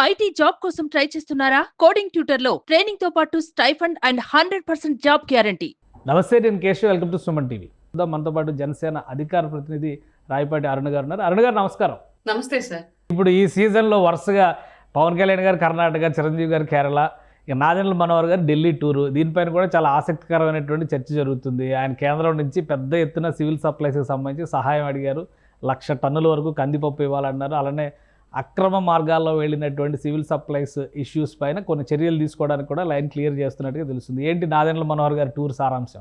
IT job కోసం try చేస్తున్నారా? Coding ట్యూటర్లో ట్రైనింగ్తో పాటు stipend and hundred percent job guarantee. నమస్తే నేను Keshav. Welcome to Suman TV. మనతో పాటు జనసేన అధికార ప్రతినిధి రాయపాటి అరుణ్ గారు ఉన్నారు. అరుణ్ గారు నమస్కారం. నమస్తే సార్. ఇప్పుడు ఈ సీజన్లో వరుసగా పవన్ కళ్యాణ్ గారు కర్ణాటక చిరంజీవి గారు కేరళ ఇక నాదెండ్ల మనోహర్ గారు ఢిల్లీ టూరు. దీనిపైన కూడా చాలా ఆసక్తికరమైనటువంటి చర్చ జరుగుతుంది. ఆయన కేంద్రం నుంచి పెద్ద ఎత్తున సివిల్ సప్లైస్కి సంబంధించి సహాయం అడిగారు. లక్ష టన్నుల వరకు కందిపప్పు ఇవ్వాలన్నారు. అలానే అక్రమ మార్గాల్లో వెళ్ళినటువంటి సివిల్ సప్లైస్ ఇష్యూస్ పైన కొన్ని చర్యలు తీసుకోవడానికి కూడా లైన్ క్లియర్ చేస్తున్నట్టుగా తెలుస్తుంది. ఏంటి నాదెండ్ల మనోహర్ గారి టూర్ సారాంశం?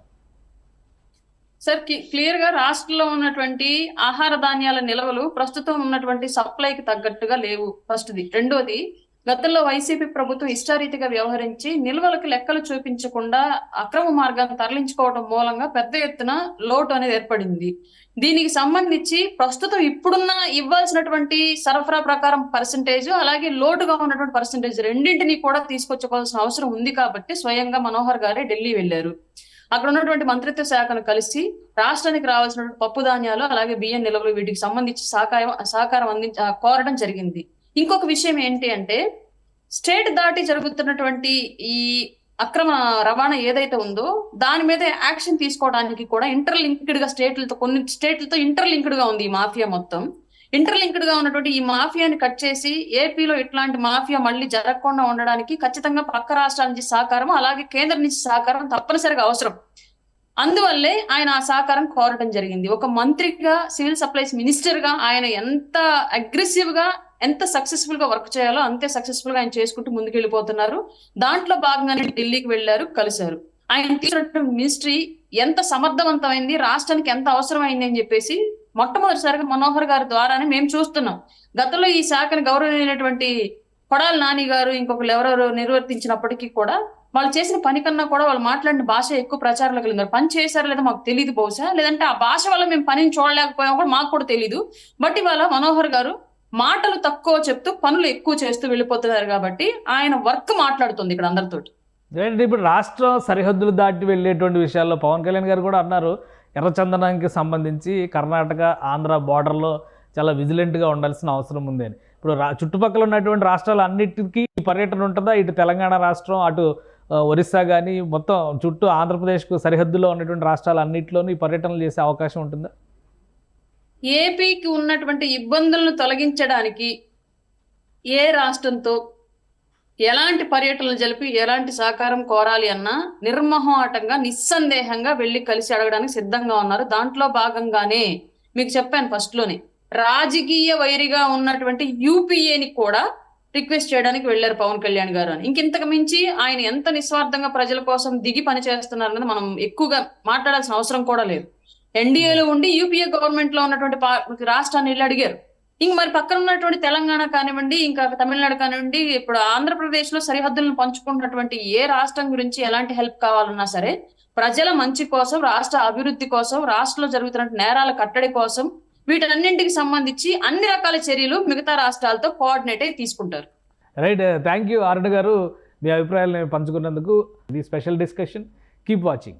సార్ క్లియర్గా రాష్ట్రంలో ఉన్నటువంటి ఆహార ధాన్యాల నిల్వలు ప్రస్తుతం ఉన్నటువంటి సప్లైకి తగ్గట్టుగా లేవు. ఫస్ట్ది. రెండోది గతంలో వైసీపీ ప్రభుత్వం ఇష్టారీతిగా వ్యవహరించి నిల్వలకు లెక్కలు చూపించకుండా అక్రమ మార్గాన్ని తరలించుకోవడం మూలంగా పెద్ద ఎత్తున లోటు అనేది ఏర్పడింది. దీనికి సంబంధించి ప్రస్తుతం ఇప్పుడున్న ఇవ్వాల్సినటువంటి సరఫరా ప్రకారం పర్సంటేజ్ అలాగే లోటుగా ఉన్నటువంటి పర్సంటేజ్ రెండింటినీ కూడా తీసుకొచ్చుకోవాల్సిన అవసరం ఉంది కాబట్టి స్వయంగా మనోహర్ గారే ఢిల్లీ వెళ్ళారు అక్కడ ఉన్నటువంటి మంత్రిత్వ శాఖను కలిసి రాష్ట్రానికి రావాల్సినటువంటి పప్పు ధాన్యాలు అలాగే బియ్యం నిల్వలు వీటికి సంబంధించి సహకారం సహకారం అందించ కోరడం జరిగింది. ఇంకొక విషయం ఏంటి అంటే స్టేట్ దాటి జరుగుతున్నటువంటి ఈ అక్రమ రవాణా ఏదైతే ఉందో దాని మీద యాక్షన్ తీసుకోవడానికి కూడా ఇంటర్ లింక్డ్గా స్టేట్లతో కొన్ని స్టేట్లతో ఇంటర్ లింక్డ్గా ఉంది ఈ మాఫియా మొత్తం. ఇంటర్లింక్డ్గా ఉన్నటువంటి ఈ మాఫియాని కట్ చేసి ఏపీలో ఇట్లాంటి మాఫియా మళ్ళీ జరగకుండా ఉండడానికి ఖచ్చితంగా పక్క రాష్ట్రాల నుంచి సహకారం అలాగే కేంద్రం నుంచి సహకారం తప్పనిసరిగా అవసరం. అందువల్లే ఆయన ఆ సహకారం కోరడం జరిగింది. ఒక మంత్రిగా సివిల్ సప్లైస్ మినిస్టర్గా ఆయన ఎంత అగ్రెసివ్గా ఎంత సక్సెస్ఫుల్గా వర్క్ చేయాలో అంతే సక్సెస్ఫుల్గా ఆయన చేసుకుంటూ ముందుకెళ్ళిపోతున్నారు. దాంట్లో భాగంగానే ఢిల్లీకి వెళ్ళారు కలిశారు. ఆయన తీసుకున్న మినిస్ట్రీ ఎంత సమర్థవంతమైంది రాష్ట్రానికి ఎంత అవసరమైంది అని చెప్పేసి మొట్టమొదటిసారిగా మనోహర్ గారి ద్వారానే మేము చూస్తున్నాం. గతంలో ఈ శాఖను గౌరవనీయమైనటువంటి కొడాల నాని గారు ఇంకొకరు ఎవరెవరు నిర్వర్తించినప్పటికీ కూడా వాళ్ళు చేసిన పని కన్నా కూడా వాళ్ళు మాట్లాడిన భాష ఎక్కువ ప్రచారంలోకి వెళ్ళింది పని చేశారు లేదా మాకు తెలియదు బహుశా. లేదంటే ఆ భాష వల్ల మేము పనిని చూడలేకపోయాం కూడా మాకు కూడా తెలియదు బట్ ఇవాళ మనోహర్ గారు మాటలు తక్కువ చెప్తూ పనులు ఎక్కువ చేస్తూ వెళ్ళిపోతున్నారు కాబట్టి ఆయన వర్క్ మాట్లాడుతుంది ఇక్కడ అందరితోటి. ఏంటంటే ఇప్పుడు రాష్ట్రం సరిహద్దులు దాటి వెళ్ళేటువంటి విషయాల్లో పవన్ కళ్యాణ్ గారు కూడా అన్నారు ఎర్రచందనానికి సంబంధించి కర్ణాటక ఆంధ్ర బార్డర్లో చాలా విజిలెంట్గా ఉండాల్సిన అవసరం ఉంది అని. ఇప్పుడు రా చుట్టుపక్కల ఉన్నటువంటి రాష్ట్రాలు అన్నిటికీ పర్యటన ఉంటుందా? ఇటు తెలంగాణ రాష్ట్రం అటు ఒరిస్సా కానీ మొత్తం చుట్టూ ఆంధ్రప్రదేశ్కు సరిహద్దులో ఉన్నటువంటి రాష్ట్రాలు అన్నింటిలోనూ ఈ పర్యటనలు చేసే అవకాశం ఉంటుందా? ఏపీకి ఉన్నటువంటి ఇబ్బందులను తొలగించడానికి ఏ రాష్ట్రంతో ఎలాంటి పర్యటనలు జరిపి ఎలాంటి సహకారం కోరాలి అన్నా నిర్మోహమాటంగా నిస్సందేహంగా వెళ్ళి కలిసి అడగడానికి సిద్ధంగా ఉన్నారు. దాంట్లో భాగంగానే మీకు చెప్పాను ఫస్ట్లోనే రాజకీయ వైరిగా ఉన్నటువంటి యూపీఏని కూడా రిక్వెస్ట్ చేయడానికి వెళ్ళారు పవన్ కళ్యాణ్ గారు అని. ఇంకింతకు మించి ఆయన ఎంత నిస్వార్థంగా ప్రజల కోసం దిగి పనిచేస్తున్నారన్నది మనం ఎక్కువగా మాట్లాడాల్సిన అవసరం కూడా లేదు. ఎన్డీఏలో ఉండి యూపీఏ గవర్నమెంట్లో ఉన్నటువంటి రాష్ట్రాన్ని వెళ్ళి అడిగారు. ఇంక మరి పక్కన ఉన్నటువంటి తెలంగాణ కానివ్వండి ఇంకా తమిళనాడు కానివ్వండి ఇప్పుడు ఆంధ్రప్రదేశ్లో సరిహద్దులను పంచుకున్నటువంటి ఏ రాష్ట్రం గురించి ఎలాంటి హెల్ప్ కావాలన్నా సరే ప్రజల మంచి కోసం రాష్ట్ర అభివృద్ధి కోసం రాష్ట్రంలో జరుగుతున్న నేరాల కట్టడి కోసం వీటన్నింటికి సంబంధించి అన్ని రకాల చర్యలు మిగతా రాష్ట్రాలతో కోఆర్డినేట్ అయి తీసుకుంటారు. రైట్ థ్యాంక్ యూ అరుణ్ గారు. మీ అభిప్రాయాలను పంచుకున్నందుకు ఇది special discussion. Keep watching.